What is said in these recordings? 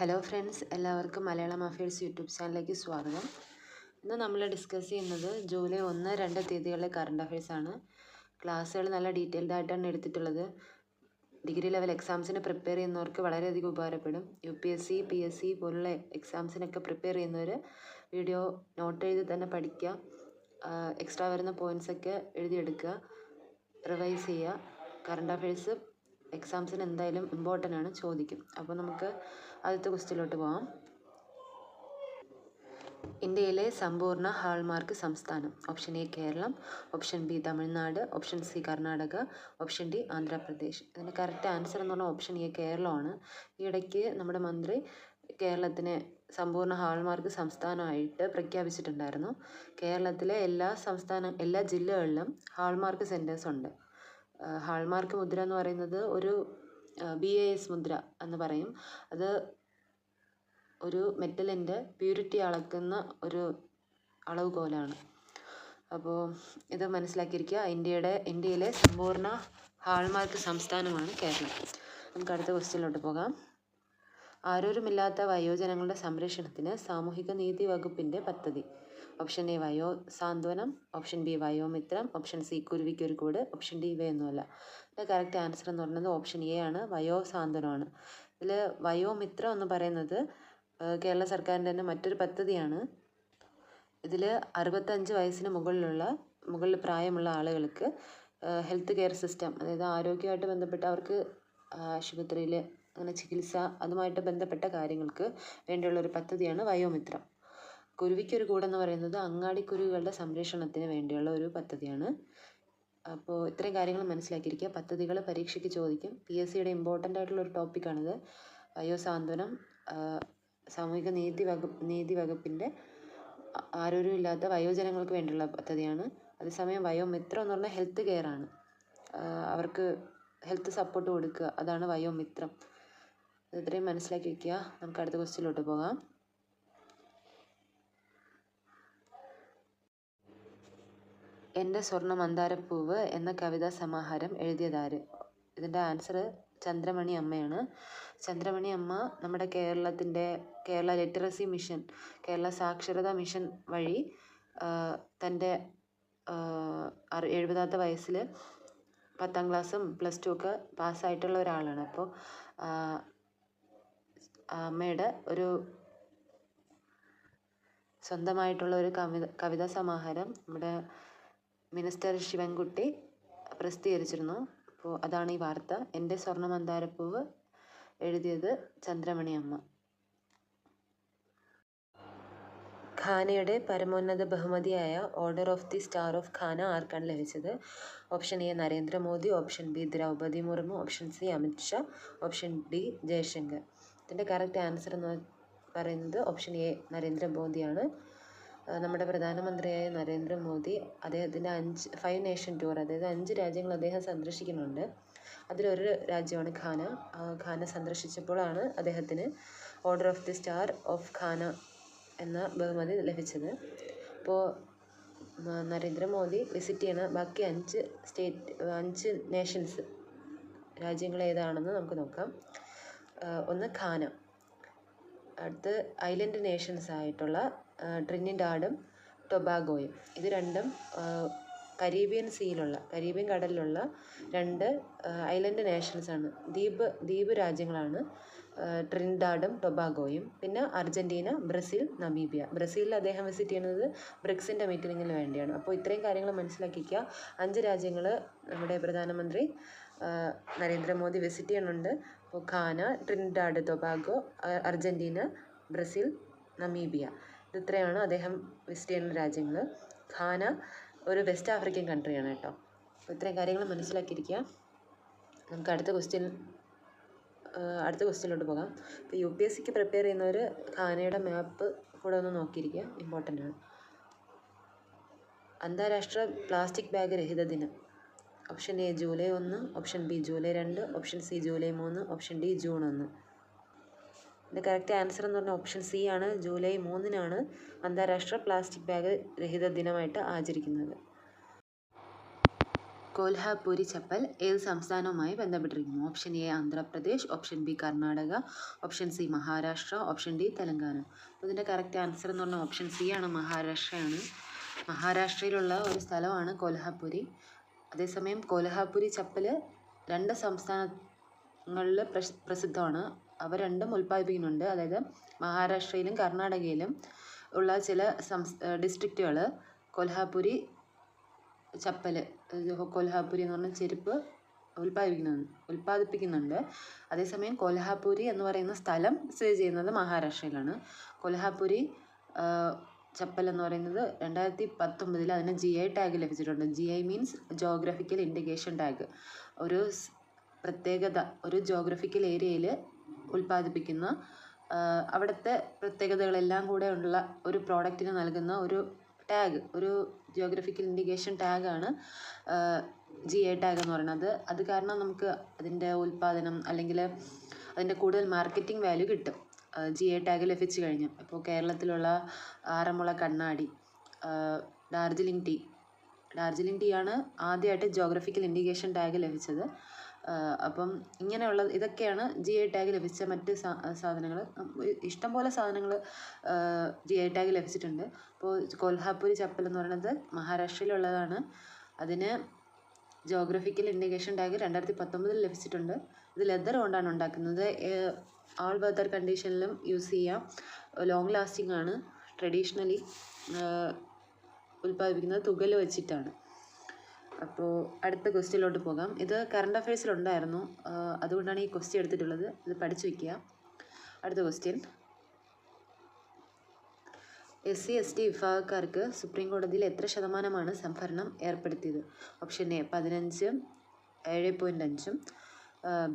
Hello friends എല്ലാവർക്കും Malayalam affairs YouTube ചാനലിലേക്ക് സ്വാഗതം. ഇന്ന് നമ്മൾ ഡിസ്കസ് ചെയ്യുന്നത് ജൂലൈ ഒന്ന് രണ്ട് തീയതികളിലെ കറണ്ട് അഫയേഴ്സ് ആണ്. ക്ലാസ്സുകൾ നല്ല ഡീറ്റെയിൽഡ് ആയിട്ടാണ് എടുത്തിട്ടുള്ളത്. ഡിഗ്രി ലെവൽ എക്സാംസിന് പ്രിപ്പയർ ചെയ്യുന്നവർക്ക് വളരെയധികം ഉപകാരപ്പെടും. U P S C P S C പോലുള്ള എക്സാംസിനൊക്കെ പ്രിപ്പയർ ചെയ്യുന്നവർ വീഡിയോ നോട്ട് എഴുതി തന്നെ പഠിക്കുക. എക്സ്ട്രാ വരുന്ന പോയിന്റ്സൊക്കെ എഴുതിയെടുക്കുക. റിവൈസ് ചെയ്യുക. കറണ്ട് അഫയേഴ്സ് എക്സാംസിന് എന്തായാലും ഇമ്പോർട്ടന്റ് ആണ് ചോദിക്കും. അപ്പോൾ നമുക്ക് ആദ്യത്തെ ക്വസ്റ്റ്യനിലോട്ട് പോകാം ഇന്ത്യയിലെ സമ്പൂർണ ഹാൾമാർക്ക് സംസ്ഥാനം. Option A Keralam option B Tamil Nadu option C Karnataka option D Andhra Pradesh. ഇതിന്റെ കറക്റ്റ് ആൻസർ എന്ന് പറഞ്ഞാൽ ഓപ്ഷൻ എ കേരളമാണ്. ഈ ഇടയ്ക്ക് നമ്മുടെ മന്ത്രി കേരളത്തിനെ സമ്പൂർണ ഹാൾമാർക്ക് സംസ്ഥാനമായിട്ട് പ്രഖ്യാപിച്ചിട്ടുണ്ടായിരുന്നു. കേരളത്തിലെ എല്ലാ സംസ്ഥാന എല്ലാ ജില്ലകളിലും ഹാൾമാർക്ക് സെന്റേഴ്സ് ഉണ്ട്. ഹാൾമാർക്ക് മുദ്ര എന്ന് പറയുന്നത് ഒരു ബി എ എസ് മുദ്ര എന്ന് പറയും. അത് ഒരു മെറ്റലിന്റെ പ്യൂരിറ്റി അളക്കുന്ന ഒരു അളവുകോലാണ്. അപ്പോൾ ഇത് മനസ്സിലാക്കിയിരിക്കുക. ഇന്ത്യയുടെ ഇന്ത്യയിലെ സമ്പൂർണ ഹാൾമാർക്ക് സംസ്ഥാനമാണ് കേരളം. നമുക്ക് അടുത്ത ക്വസ്റ്റ്യനിലോട്ട് പോകാം. ആരോരുമില്ലാത്ത വയോജനങ്ങളുടെ സംരക്ഷണത്തിന് സാമൂഹിക നീതി വകുപ്പിന്റെ പദ്ധതി. Option A വയോ? Santhwanam. Option B Vayomithram option C കുരുവിക്കൊരു കൂട്. ഓപ്ഷൻ ഡി ഇവയൊന്നുമല്ല. ഇതിന്റെ കറക്റ്റ് ആൻസർ എന്ന് പറയുന്നത് ഓപ്ഷൻ എ ആണ്. വയോ? സാന്ത്വനമാണ്. ഇതിൽ വയോമിത്രം എന്ന് പറയുന്നത് കേരള സർക്കാരിന്റെ തന്നെ മറ്റൊരു പദ്ധതിയാണ്. ഇതിൽ അറുപത്തഞ്ച് വയസ്സിന് മുകളിലുള്ള മുകളിൽ പ്രായമുള്ള ആളുകൾക്ക് ഹെൽത്ത് കെയർ സിസ്റ്റം അതായത് ആരോഗ്യമായിട്ട് ബന്ധപ്പെട്ട് അവർക്ക് ആശുപത്രിയിൽ അങ്ങനെ ചികിത്സ അതുമായിട്ട് ബന്ധപ്പെട്ട കാര്യങ്ങൾക്ക് വേണ്ടിയുള്ള ഒരു പദ്ധതിയാണ് വയോമിത്രം കുരുവിക്കൊരു കൂടെന്ന് പറയുന്നത് അങ്ങാടിക്കുരുവികളുടെ സംരക്ഷണത്തിന് വേണ്ടിയുള്ള ഒരു പദ്ധതിയാണ്. അപ്പോൾ ഇത്രയും കാര്യങ്ങൾ മനസ്സിലാക്കിയിരിക്കുക. പദ്ധതികൾ പരീക്ഷയ്ക്ക് ചോദിക്കും. പി എസ് സിയുടെ ഇമ്പോർട്ടന്റ് ആയിട്ടുള്ള ഒരു ടോപ്പിക്കാണിത് വയോസാന്ത്വനം സാമൂഹിക നീതി വകുപ്പ് നീതി വകുപ്പിന്റെ ആരോഗ്യമില്ലാത്ത വയോജനങ്ങൾക്ക് വേണ്ടിയുള്ള പദ്ധതിയാണ്. അതേസമയം വയോമിത്രം എന്ന് പറഞ്ഞാൽ ഹെൽത്ത് കെയർ ആണ്. അവർക്ക് ഹെൽത്ത് സപ്പോർട്ട് കൊടുക്കുക. അതാണ് വയോമിത്രം. ഇത്രയും മനസ്സിലാക്കി വയ്ക്കുക നമുക്ക് അടുത്ത ക്വസ്റ്റ്യനിലോട്ട് പോകാം. എന്റെ സ്വർണ മന്ദാരപ്പൂവ് എന്ന കവിതാ സമാഹാരം എഴുതിയതാര്? ഇതിന്റെ ആൻസർ ചന്ദ്രമണി അമ്മയാണ്. ചന്ദ്രമണി അമ്മ നമ്മുടെ കേരളത്തിന്റെ കേരള ലിറ്ററസി മിഷൻ കേരള സാക്ഷരതാ മിഷൻ വഴി തന്റെ എഴുപതാമത്തെ വയസ്സിൽ പത്താം ക്ലാസ്സും പ്ലസ് ടു ഒക്കെ പാസ്സായിട്ടുള്ള ഒരാളാണ്. അപ്പോൾ അമ്മയുടെ ഒരു സ്വന്തമായിട്ടുള്ള ഒരു കവിത കവിതാ സമാഹാരം നമ്മുടെ മിനിസ്റ്റർ ശിവൻകുട്ടി പ്രസിദ്ധീകരിച്ചിരുന്നു. അപ്പോൾ അതാണ് ഈ വാർത്ത. എന്റെ സ്വർണ മന്ദാരപ്പൂവ് എഴുതിയത് ചന്ദ്രമണി അമ്മ ഖാനയുടെ പരമോന്നത ബഹുമതിയായ order of the star of Ghana ആർക്കാണ് ലഭിച്ചത്? Option A Narendra Modi option B Droupadi Murmu option C Amit Shah option D Jaishankar. ഇതിന്റെ കറക്റ്റ് ആൻസർ എന്ന് പറയുന്നത് ഓപ്ഷൻ എ നരേന്ദ്രമോദിയാണ്. നമ്മുടെ പ്രധാനമന്ത്രിയായ നരേന്ദ്രമോദി അദ്ദേഹത്തിന്റെ അഞ്ച് ഫൈവ് നേഷൻ ടൂർ അതായത് അഞ്ച് രാജ്യങ്ങൾ അദ്ദേഹം സന്ദർശിക്കുന്നുണ്ട്. അതിലൊരു രാജ്യമാണ് ഖാന. ഖാന സന്ദർശിച്ചപ്പോഴാണ് അദ്ദേഹത്തിന് order of the star of Ghana എന്ന ബഹുമതി ലഭിച്ചത്. അപ്പോൾ നരേന്ദ്രമോദി വിസിറ്റ് ചെയ്യുന്ന ബാക്കി അഞ്ച് സ്റ്റേറ്റ് അഞ്ച് നേഷൻസ് രാജ്യങ്ങൾ ഏതാണെന്ന് നമുക്ക് നോക്കാം. ഒന്ന് ഖാന. അടുത്ത് ഐലൻഡ് നേഷൻസ് ആയിട്ടുള്ള ട്രിനിഡാഡും ടൊബാഗോയും. ഇത് രണ്ടും കരീബിയൻ സീയിലുള്ള കരീബിയൻ കടലിലുള്ള രണ്ട് ഐലൻഡ് നേഷൻസ് ആണ് ദ്വീപ് ദ്വീപ് രാജ്യങ്ങളാണ് ട്രിനിഡാഡും ടൊബാഗോയും. പിന്നെ അർജന്റീന ബ്രസീൽ നമീബിയ. ബ്രസീലിൽ അദ്ദേഹം വിസിറ്റ് ചെയ്യുന്നത് ബ്രിക്സിന്റെ മീറ്റിങ്ങിന് വേണ്ടിയാണ്. അപ്പോൾ ഇത്രയും കാര്യങ്ങൾ മനസ്സിലാക്കിക്കുക. അഞ്ച് രാജ്യങ്ങൾ നമ്മുടെ പ്രധാനമന്ത്രി നരേന്ദ്രമോദി വിസിറ്റ് ചെയ്യുന്നുണ്ട്. അപ്പോൾ ഖാന Trinidad Tobago Argentina Brazil Namibia. ഇത്രയാണ് അദ്ദേഹം വിസിറ്റ് ചെയ്യുന്ന രാജ്യങ്ങൾ ഖാന ഒരു വെസ്റ്റ് ആഫ്രിക്കൻ കൺട്രിയാണ് കേട്ടോ. അപ്പോൾ ഇത്രയും കാര്യങ്ങൾ മനസ്സിലാക്കിയിരിക്കുക. നമുക്ക് അടുത്ത ക്വസ്റ്റ്യൻ അടുത്ത ക്വസ്റ്റ്യനിലോട്ട് പോകാം. ഇപ്പോൾ യു പി എസ് സിക്ക് പ്രിപ്പയർ ചെയ്യുന്നവർ ഖാനയുടെ മാപ്പ് കൂടെ ഒന്ന് നോക്കിയിരിക്കുക. ഇമ്പോർട്ടന്റ് ആണ്. അന്താരാഷ്ട്ര പ്ലാസ്റ്റിക് ബാഗ് രഹിത ദിനം. ഓപ്ഷൻ എ ജൂലൈ ഒന്ന് ഓപ്ഷൻ ബി ജൂലൈ രണ്ട് ഓപ്ഷൻ സി ജൂലൈ മൂന്ന് ഓപ്ഷൻ ഡി ജൂൺ ഒന്ന്. ഇതിന്റെ കറക്റ്റ് ആൻസർ എന്ന് പറഞ്ഞാൽ ഓപ്ഷൻ സി ആണ് ജൂലൈ മൂന്നിനാണ് അന്താരാഷ്ട്ര പ്ലാസ്റ്റിക് ബാഗ് രഹിത ദിനമായിട്ട് ആചരിക്കുന്നത്. കോൽഹാപൂരി ചപ്പൽ ഏത് സംസ്ഥാനവുമായി ബന്ധപ്പെട്ടിരിക്കുന്നു? Option A Andhra Pradesh option B Karnataka option C Maharashtra option D Telangana. അപ്പോൾ ഇതിന്റെ കറക്റ്റ് ആൻസർ എന്ന് പറഞ്ഞാൽ ഓപ്ഷൻ സി ആണ് മഹാരാഷ്ട്രയാണ്. മഹാരാഷ്ട്രയിലുള്ള ഒരു സ്ഥലമാണ് കോൽഹാപുരി. അതേസമയം കോലഹാപുരി ചപ്പൽ രണ്ട് സംസ്ഥാനങ്ങളിൽ പ്രസിദ്ധമാണ്. അവ രണ്ടും ഉൽപ്പാദിപ്പിക്കുന്നുണ്ട്. അതായത് മഹാരാഷ്ട്രയിലും കർണാടകയിലും ഉള്ള ചില സംസ് ഡിസ്ട്രിക്റ്റുകൾ കൊൽഹാപുരി ചപ്പൽ കൊൽഹാപുരി എന്ന് പറഞ്ഞ ചെരുപ്പ് ഉൽപ്പാദിപ്പിക്കുന്നു ഉൽപ്പാദിപ്പിക്കുന്നുണ്ട്. അതേസമയം കൊൽഹാപുരി എന്ന് പറയുന്ന സ്ഥലം സ്ഥിതി ചെയ്യുന്നത് മഹാരാഷ്ട്രയിലാണ്. കൊൽഹാപുരി ചപ്പൽ എന്ന് പറയുന്നത് രണ്ടായിരത്തി പത്തൊമ്പതിൽ അതിന് ജി ഐ ടാഗ് ലഭിച്ചിട്ടുണ്ട്. G I means geographical indication tag ഒരു പ്രത്യേകത ഒരു ജോഗ്രഫിക്കൽ ഏരിയയിൽ ഉൽപ്പാദിപ്പിക്കുന്ന അവിടുത്തെ പ്രത്യേകതകളെല്ലാം കൂടെ ഉള്ള ഒരു പ്രോഡക്റ്റിന് നൽകുന്ന ഒരു ടാഗ് ഒരു ജിയോഗ്രഫിക്കൽ ഇൻഡിക്കേഷൻ ടാഗാണ് ജി ഐ ടാഗ് എന്ന് പറയുന്നത്. അത് കാരണം നമുക്ക് അതിന്റെ ഉൽപ്പാദനം അല്ലെങ്കിൽ അതിന്റെ കൂടുതൽ മാർക്കറ്റിംഗ് വാല്യൂ കിട്ടും. ജി ഐ ടാഗ് ലഭിച്ചു കഴിഞ്ഞു. അപ്പോൾ കേരളത്തിലുള്ള ആറന്മുള കണ്ണാടി ഡാർജിലിംഗ് ടീ. ഡാർജിലിംഗ് ടീ ആണ് ആദ്യമായിട്ട് ജോഗ്രഫിക്കൽ ഇൻഡിക്കേഷൻ ടാഗ് ലഭിച്ചത്. അപ്പം ഇങ്ങനെയുള്ള ഇതൊക്കെയാണ് ജി ഐ ടാഗ് ലഭിച്ച മറ്റ് സാധനങ്ങൾ ഇഷ്ടംപോലെ സാധനങ്ങൾ ജി ഐ ടാഗ് ലഭിച്ചിട്ടുണ്ട്. അപ്പോൾ കൊൽഹാപ്പൂരി ചപ്പൽ എന്ന് പറയുന്നത് മഹാരാഷ്ട്രയിലുള്ളതാണ്. അതിന് ജോഗ്രഫിക്കൽ ഇൻഡിക്കേഷൻ ടാഗ് രണ്ടായിരത്തി പത്തൊമ്പതിൽ ലഭിച്ചിട്ടുണ്ട്. ഇത് ലെതർ കൊണ്ടാണ് ഉണ്ടാക്കുന്നത്. ആൾ വെതർ കണ്ടീഷനിലും യൂസ് ചെയ്യാം. ലോങ് ലാസ്റ്റിംഗ് ആണ്. ട്രഡീഷണലി ഉൽപ്പാദിപ്പിക്കുന്നത് തുകൽ വെച്ചിട്ടാണ്. അപ്പോൾ അടുത്ത ക്വസ്റ്റ്യനിലോട്ട് പോകാം. ഇത് കറണ്ട് അഫയേഴ്സിലുണ്ടായിരുന്നു അതുകൊണ്ടാണ് ഈ ക്വസ്റ്റ്യൻ എടുത്തിട്ടുള്ളത്. ഇത് പഠിച്ചു വയ്ക്കുക അടുത്ത question S C S T വിഭാഗക്കാർക്ക് സുപ്രീം കോടതിയിൽ എത്ര ശതമാനമാണ് സംഭരണം ഏർപ്പെടുത്തിയത്? ഓപ്ഷൻ എ പതിനഞ്ച് ഏഴ് പോയിന്റ് അഞ്ചും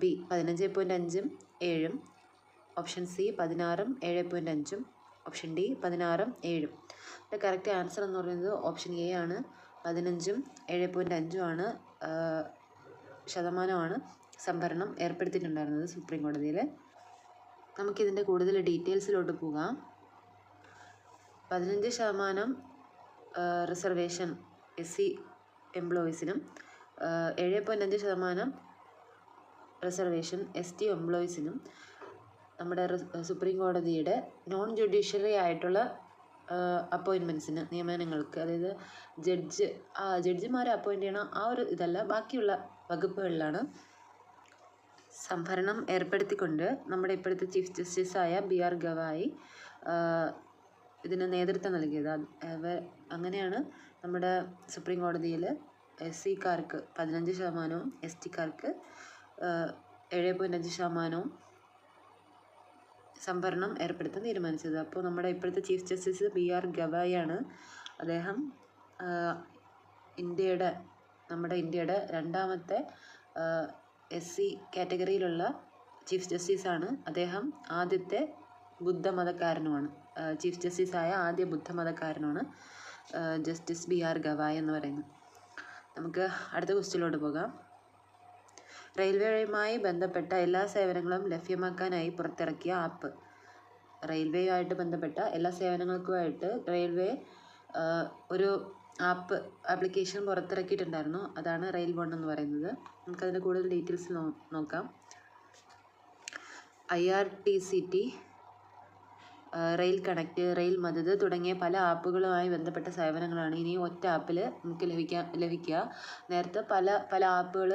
ബി പതിനഞ്ച് പോയിന്റ് അഞ്ചും ഏഴും ഓപ്ഷൻ സി പതിനാറും ഏഴ് പോയിന്റ് അഞ്ചും ഓപ്ഷൻ ഡി പതിനാറും ഏഴും. ഇതിന്റെ കറക്റ്റ് ആൻസർ എന്ന് പറയുന്നത് ഓപ്ഷൻ എ ആണ്. പതിനഞ്ചും ഏഴ് പോയിന്റ് ആണ് ശതമാനമാണ് സംഭരണം ഏർപ്പെടുത്തിയിട്ടുണ്ടായിരുന്നത് സുപ്രീം കോടതിയിൽ. നമുക്കിതിന്റെ കൂടുതൽ ഡീറ്റെയിൽസിലോട്ട് പോകാം. പതിനഞ്ച് ശതമാനം റിസർവേഷൻ എസ് സി എംപ്ലോയീസിനും ഏഴ് പോയിന്റ് അഞ്ച് ശതമാനം റിസർവേഷൻ എസ് ടി എംപ്ലോയീസിനും നമ്മുടെ സുപ്രീം കോടതിയുടെ നോൺ ജുഡീഷ്യറി ആയിട്ടുള്ള അപ്പോയിൻമെന്റ്സിന് നിയമനങ്ങൾക്ക് അതായത് ജഡ്ജ് ജഡ്ജിമാരെ അപ്പോയിന്റ് ചെയ്യണം ആ ഒരു ഇതല്ല ബാക്കിയുള്ള വകുപ്പുകളിലാണ് സംഭരണം ഏർപ്പെടുത്തിക്കൊണ്ട് നമ്മുടെ ഇപ്പോഴത്തെ ചീഫ് ജസ്റ്റിസായ ബി ആർ ഗവായി ഇതിന് നേതൃത്വം നൽകിയത്. അങ്ങനെയാണ് നമ്മുടെ സുപ്രീം കോടതിയിൽ എസ് സിക്കാർക്ക് പതിനഞ്ച് ശതമാനവും എസ് ടിക്കാർക്ക് ഏഴ് പോയിന്റ് അഞ്ച് ശതമാനവും സംഭരണം ഏർപ്പെടുത്താൻ തീരുമാനിച്ചത്. അപ്പോൾ നമ്മുടെ ഇപ്പോഴത്തെ ചീഫ് ജസ്റ്റിസ് ബി ആർ ഗവായിയാണ് അദ്ദേഹം ഇന്ത്യയുടെ നമ്മുടെ ഇന്ത്യയുടെ രണ്ടാമത്തെ എസ് സി കാറ്റഗറിയിലുള്ള ചീഫ് ജസ്റ്റിസാണ്. അദ്ദേഹം ആദ്യത്തെ ബുദ്ധമതക്കാരനുമാണ്. ചീഫ് ജസ്റ്റിസായ ആദ്യ ബുദ്ധമതക്കാരനാണ് ജസ്റ്റിസ് ബി ആർ ഗവായ് എന്ന് പറയുന്നത്. നമുക്ക് അടുത്ത ക്വസ്റ്റ്യനിലോട്ട് പോകാം. റെയിൽവേയുമായി ബന്ധപ്പെട്ട എല്ലാ സേവനങ്ങളും ലഭ്യമാക്കാനായി പുറത്തിറക്കിയ ആപ്പ്. റെയിൽവേയുമായിട്ട് ബന്ധപ്പെട്ട എല്ലാ സേവനങ്ങൾക്കുമായിട്ട് റെയിൽവേ ഒരു ആപ്പ് ആപ്ലിക്കേഷൻ പുറത്തിറക്കിയിട്ടുണ്ടായിരുന്നു. അതാണ് റെയിൽ വൺ എന്ന് പറയുന്നത്. നമുക്കതിന്റെ കൂടുതൽ ഡീറ്റെയിൽസ് നോക്കാം. I R T C T rail connect rail Madad തുടങ്ങിയ പല ആപ്പുകളുമായി ബന്ധപ്പെട്ട സേവനങ്ങളാണ് ഇനി ഒറ്റ ആപ്പിൽ നമുക്ക് ലഭിക്കാൻ ലഭിക്കുക. നേരത്തെ പല പല ആപ്പുകൾ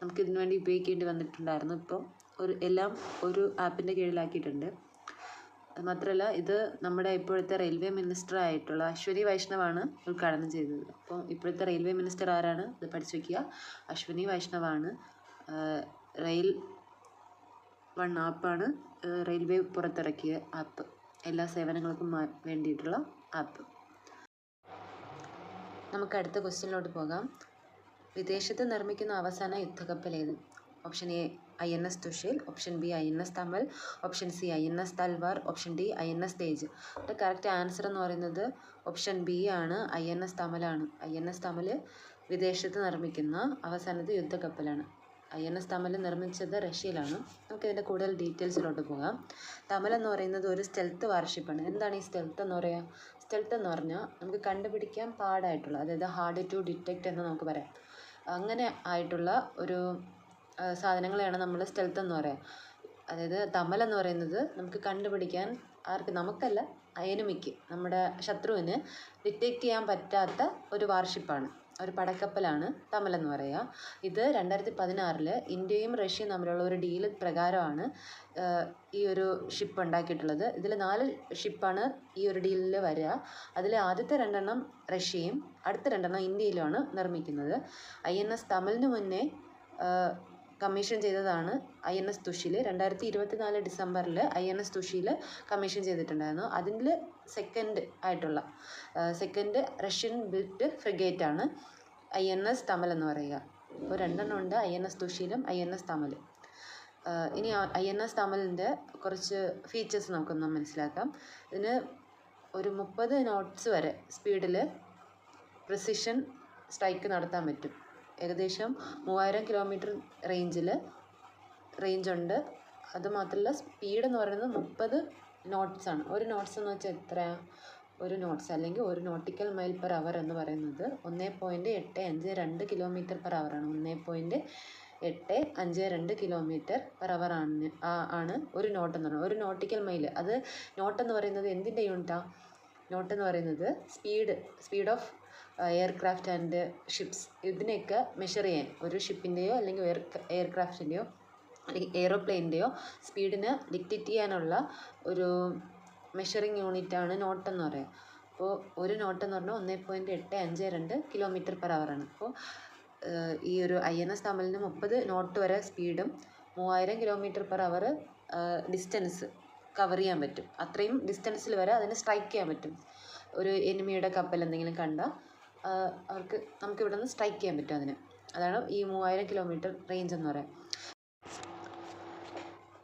നമുക്ക് ഇതിനു വേണ്ടി ഉപയോഗിക്കേണ്ടി വന്നിട്ടുണ്ടായിരുന്നു. ഇപ്പം ഒരു എല്ലാം ഒരു ആപ്പിന്റെ കീഴിലാക്കിയിട്ടുണ്ട്. മാത്രമല്ല ഇത് നമ്മുടെ ഇപ്പോഴത്തെ റെയിൽവേ മിനിസ്റ്റർ ആയിട്ടുള്ള അശ്വനി വൈഷ്ണവാണ് ഉദ്ഘാടനം ചെയ്തത്. അപ്പോൾ ഇപ്പോഴത്തെ റെയിൽവേ മിനിസ്റ്റർ ആരാണ്? ഇത് പഠിച്ചു വയ്ക്കുക അശ്വനി വൈഷ്ണവാണ്. റെയിൽ വൺ ആപ്പാണ്. റെയിൽവേ പുറത്തിറക്കിയ ആപ്പ്. എല്ലാ സേവനങ്ങൾക്കും വേണ്ടിയിട്ടുള്ള ആപ്പ്. നമുക്ക് അടുത്ത ക്വസ്റ്റ്യനിലോട്ട് പോകാം. വിദേശത്ത് നിർമ്മിക്കുന്ന അവസാന യുദ്ധക്കപ്പൽ ഏത് option A I N S Tushil. Option B I N S Tamal option C I N S Talwar. Option D I N S Tej. ഇവിടെ കറക്റ്റ് ആൻസർ എന്ന് പറയുന്നത് ഓപ്ഷൻ ബി ആണ് ഐ എൻ എസ് തമലാണ് I N S Tamal വിദേശത്ത് നിർമ്മിക്കുന്ന അവസാനത്തെ യുദ്ധക്കപ്പലാണ്. I N S Tamal നിർമ്മിച്ചത് റഷ്യയിലാണ്. നമുക്കിതിന്റെ കൂടുതൽ ഡീറ്റെയിൽസിലോട്ട് പോകാം. തമൽ എന്ന് പറയുന്നത് ഒരു സ്റ്റെൽത്ത് വാർഷിപ്പാണ് എന്താണ് ഈ സ്റ്റെൽത്ത് എന്ന് പറയുക സ്റ്റെൽത്ത് എന്ന് പറഞ്ഞാൽ നമുക്ക് കണ്ടുപിടിക്കാൻ പാടായിട്ടുള്ള അതായത് ഹാർഡ് ടു ഡിറ്റക്റ്റ് എന്ന് നമുക്ക് പറയാം. അങ്ങനെ ആയിട്ടുള്ള ഒരു സാധനങ്ങളെയാണ് നമ്മൾ സ്റ്റെൽത്ത് എന്ന് പറയുക അതായത് തമൽ എന്ന് പറയുന്നത് നമുക്ക് കണ്ടുപിടിക്കാൻ ആർക്ക് നമുക്കല്ല എനിമിക്ക് നമ്മുടെ ശത്രുവിന് ഡിറ്റക്റ്റ് ചെയ്യാൻ പറ്റാത്ത ഒരു വാർഷിപ്പാണ് ഒരു പടക്കപ്പലാണ് തമൽ എന്ന് പറയുക ഇത് രണ്ടായിരത്തി പതിനാറിൽ ഇന്ത്യയും റഷ്യയും തമ്മിലുള്ള ഒരു ഡീൽ പ്രകാരമാണ് ഈ ഒരു ഷിപ്പ് ഉണ്ടാക്കിയിട്ടുള്ളത്. ഇതിൽ നാല് ഷിപ്പാണ് ഈ ഒരു ഡീലിൽ വരിക അതിൽ ആദ്യത്തെ രണ്ടെണ്ണം റഷ്യയും അടുത്ത രണ്ടെണ്ണം ഇന്ത്യയിലുമാണ് നിർമ്മിക്കുന്നത്. ഐ എൻ എസ് തമലിന് മുന്നേ കമ്മീഷൻ ചെയ്തതാണ് ഐ എൻ എസ് തുഷിൽ രണ്ടായിരത്തി ഇരുപത്തി നാല് ഡിസംബറിൽ I N S Tushil commission ചെയ്തിട്ടുണ്ടായിരുന്നു. അതിൽ സെക്കൻഡ് ആയിട്ടുള്ള സെക്കൻഡ് റഷ്യൻ ബിൽറ്റ് ഫ്രിഗേറ്റ് ആണ് ഐ എൻ എസ് തമൽ എന്ന് പറയുക. ഇപ്പോൾ രണ്ടെണ്ണം ഉണ്ട് ഐ എൻ എസ് തുഷിയിലും ഐ എൻ എസ് തമൽ ഇനി ഐ എൻ എസ് തമലിന്റെ കുറച്ച് ഫീച്ചേഴ്സ് നമുക്കൊന്ന് മനസ്സിലാക്കാം. ഇതിന് ഒരു മുപ്പത് നോട്ട്സ് വരെ സ്പീഡിൽ പ്രിസിഷൻ സ്ട്രൈക്ക് നടത്താൻ പറ്റും. ഏകദേശം മൂവായിരം കിലോമീറ്റർ റേഞ്ചിൽ റേഞ്ചുണ്ട് ഉണ്ട്. മാത്രമല്ല സ്പീഡ് എന്ന് പറയുന്നത് മുപ്പത് നോട്ട്സ് ആണ്. ഒരു നോട്ട്സ് എന്ന് വെച്ചാൽ എത്രയാണ് ഒരു നോട്ട്സ് അല്ലെങ്കിൽ ഒരു നോട്ടിക്കൽ മൈൽ പെർ അവർ എന്ന് പറയുന്നത് ഒന്നേ പോയിന്റ് എട്ട് അഞ്ച് രണ്ട് കിലോമീറ്റർ പെർ അവറാണ് ഒന്നേ പോയിന്റ് എട്ട് അഞ്ച് രണ്ട് കിലോമീറ്റർ പെർ അവർ ആണ് ആണ് ഒരു നോട്ട് എന്ന് പറയുന്നത്. ഒരു നോട്ടിക്കൽ മൈൽ അത് നോട്ട് എന്ന് പറയുന്നത് എന്തിന്റെ യൂണിറ്റാണ് നോട്ട് എന്ന് പറയുന്നത് speed speed of aircraft and ships ഇതിനെയൊക്കെ മെഷർ ചെയ്യാൻ ഒരു ഷിപ്പിന്റെയോ അല്ലെങ്കിൽ എയർ എയർക്രാഫ്റ്റിന്റെയോ അല്ലെങ്കിൽ എയ്റോപ്ലെയിന്റെയോ സ്പീഡിന് ഡിക്റ്റിറ്റ് ചെയ്യാനുള്ള ഒരു മെഷറിംഗ് യൂണിറ്റാണ് നോട്ട് എന്ന് പറയുക. അപ്പോൾ ഒരു നോട്ട് എന്ന് പറഞ്ഞാൽ ഒന്നേ പോയിന്റ് എട്ട് അഞ്ച് രണ്ട് കിലോമീറ്റർ പെർ ആണ്. അപ്പോൾ ഈ ഒരു ഐ എൻ എസ് തമിലിന് മുപ്പത് നോട്ട് വരെ സ്പീഡും മൂവായിരം kilometre per hour distance cover ചെയ്യാൻ പറ്റും. അത്രയും ഡിസ്റ്റൻസിൽ വരെ അതിന് സ്ട്രൈക്ക് ചെയ്യാൻ പറ്റും. ഒരു എനിമിയുടെ കപ്പൽ എന്തെങ്കിലും കണ്ടാൽ അവർക്ക് നമുക്ക് ഇവിടെ നിന്ന് സ്ട്രൈക്ക് ചെയ്യാൻ പറ്റും അതിന്. അതാണ് ഈ മൂവായിരം കിലോമീറ്റർ റേഞ്ച് എന്ന് പറയാം.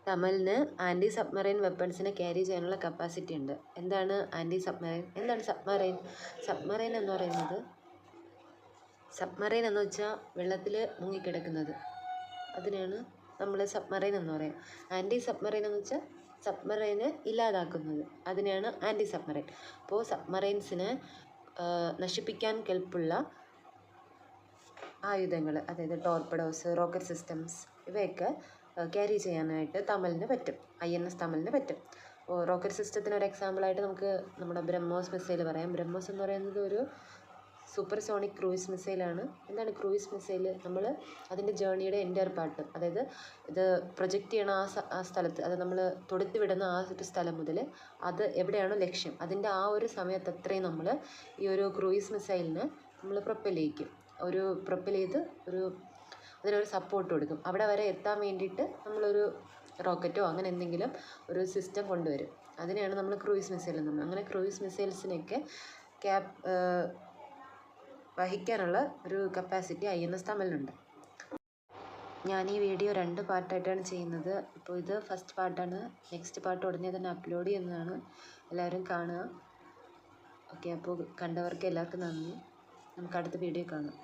കമലിന് ആന്റി സബ്മറൈൻ വെപ്പൺസിനെ ക്യാരി ചെയ്യാനുള്ള കപ്പാസിറ്റി ഉണ്ട്. എന്താണ് ആന്റി സബ്മറൈൻ എന്താണ് സബ്മറൈൻ സബ്മറൈൻ എന്ന് പറയുന്നത് സബ്മറൈൻ എന്ന് വെച്ചാൽ വെള്ളത്തിൽ മുങ്ങിക്കിടക്കുന്നത്. അതിനാണ് നമ്മൾ സബ്മറൈൻ എന്ന് പറയുക ആന്റി സബ്മറൈൻ എന്ന് വെച്ചാൽ സബ്മറൈനെ ഇല്ലാതാക്കുന്നത്. അതിനെയാണ് ആന്റി സബ്മറൈൻ അപ്പോൾ സബ്മറൈൻസിനെ നശിപ്പിക്കാൻ കെൽപ്പുള്ള ആയുധങ്ങൾ അതായത് ടോർപ്പഡോസ് റോക്കറ്റ് സിസ്റ്റംസ് ഇവയൊക്കെ ക്യാരി ചെയ്യാനായിട്ട് തമലിന് പറ്റും. ഐ എൻ എസ് തമലിന് പറ്റും. റോക്കറ്റ് സിസ്റ്റത്തിന് ഒരു എക്സാമ്പിളായിട്ട് നമുക്ക് നമ്മുടെ ബ്രഹ്മോസ് മിസൈൽ പറയാം. ബ്രഹ്മോസ് എന്ന് പറയുന്നത് ഒരു സൂപ്പർ സോണിക് ക്രൂയിസ് മിസൈലാണ് എന്താണ് ക്രൂയിസ് മിസൈൽ നമ്മൾ അതിന്റെ ജേണിയുടെ എന്റയർ പാർട്ട് അതായത് ഇത് പ്രൊജക്റ്റ് ചെയ്യണ ആ ആ സ്ഥലത്ത് അത് നമ്മൾ തൊടുത്ത് വിടുന്ന ആ ഒരു സ്ഥലം മുതൽ അത് എവിടെയാണോ ലക്ഷ്യം. അതിന്റെ ആ ഒരു സമയത്ത് അത്രയും നമ്മൾ ഈ ഒരു ക്രൂയിസ് മിസൈലിന് നമ്മൾ പ്രൊപ്പൽ ചെയ്യിക്കും. ഒരു പ്രൊപ്പൽ ചെയ്ത് ഒരു അതിനൊരു സപ്പോർട്ട് കൊടുക്കും. അവിടെ വരെ എത്താൻ വേണ്ടിയിട്ട് നമ്മളൊരു റോക്കറ്റോ അങ്ങനെ എന്തെങ്കിലും ഒരു സിസ്റ്റം കൊണ്ടുവരും. അതിനെയാണ് നമ്മൾ ക്രൂയിസ് മിസൈൽ എന്ന് പറയുന്നത്. അങ്ങനെ ക്രൂയിസ് മിസൈൽസിനെയൊക്കെ ക്യാപ് വഹിക്കാനുള്ള ഒരു കപ്പാസിറ്റി ഐ എൻ എസ് തമിഴിലുണ്ട് ഞാൻ ഈ വീഡിയോ രണ്ട് പാർട്ടായിട്ടാണ് ചെയ്യുന്നത്. ഇപ്പോൾ ഇത് ഫസ്റ്റ് പാർട്ടാണ്. നെക്സ്റ്റ് പാർട്ട് ഉടനെ തന്നെ അപ്ലോഡ് ചെയ്യുന്നതാണ്. എല്ലാവരും കാണുക. ഓക്കെ അപ്പോൾ കണ്ടവർക്ക് എല്ലാവർക്കും നന്ദി. നമുക്ക് അടുത്ത വീഡിയോ കാണാം.